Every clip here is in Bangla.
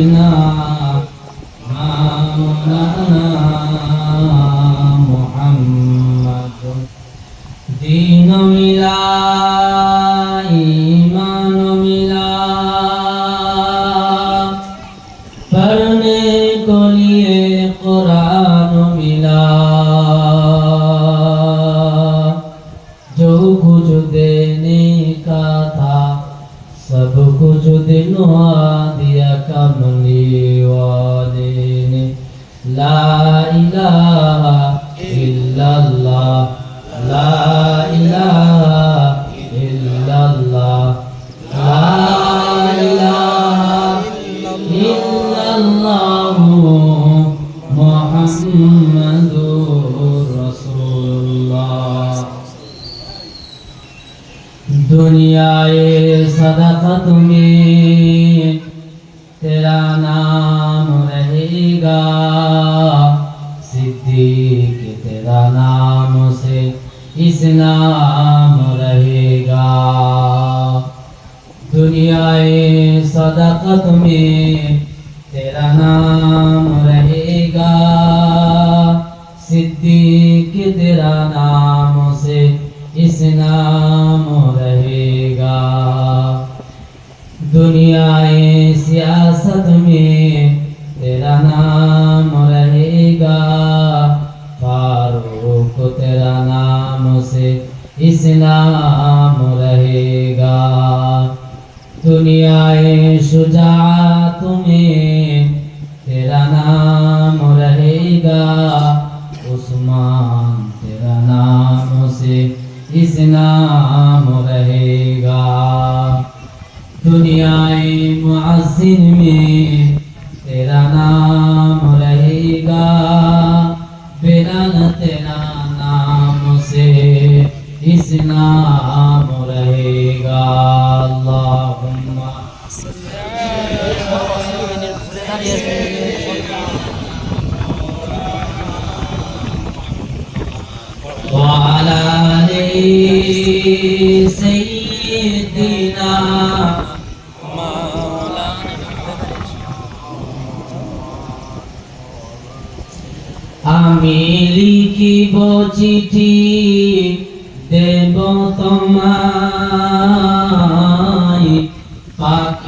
سيدنا مولانا محمد دين الهي লা ইলাহা ইল্লাল্লাহ, লা ইলাহা ইল্লাল্লাহ, লা ইলাহা ইল্লাল্লাহ মুহাম্মাদুর রাসূলুল্লাহ। দুনিয়ায় সাদাকা তুমি তেরা दुनियाए सदाकत में तेरा नाम रहेगा। सिद्धि के तेरा नाम से इस नाम रहेगा। दुनियाए सियासत में तेरा नाम दुनियाए शुजात में तेरा नाम रहेगा उस्मान तेरा नाम से इस नाम रहेगा दुनियाए मुअज्जिन में وعلى آل سيدنا আমি লিখিব চিঠি দেব তোমায়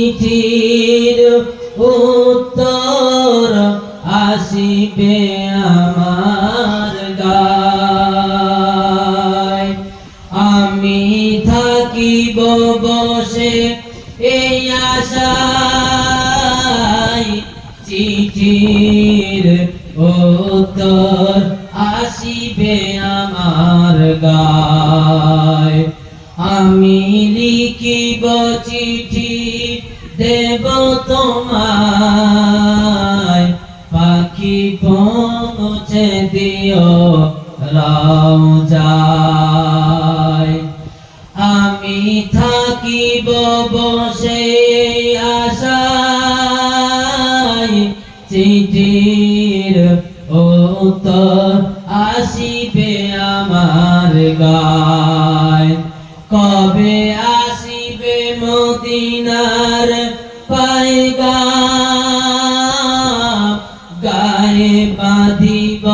চিঠির উত্তর আসিবে আমার গায়। আমি থাকিব বসে এই আশায়। চিঠির উত্তর আসিবে আমার গায়। আমি লিখিব চিঠি দেব তোমায়। পাখি পৌঁছে দিও রাজায় আমি থাকিব বসে আশায়। চিঠির উত্তর আসিবে আমার গায়। কবে পাইগা গায়ে বাঁধিব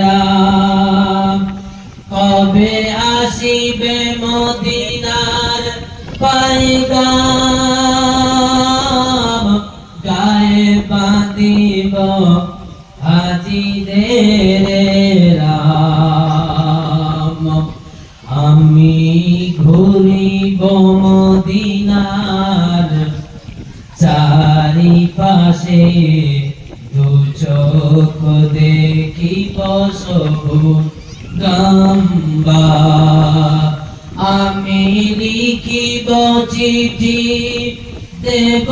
রাম। কবে আসিবে মদিনার পাইগাম গায়ে বাঁধিব হাজিদের রাম। মদিনার চারিপাশে দু চোখ দেখি পশু গম্বা আমি লিখিব চিঠি দেব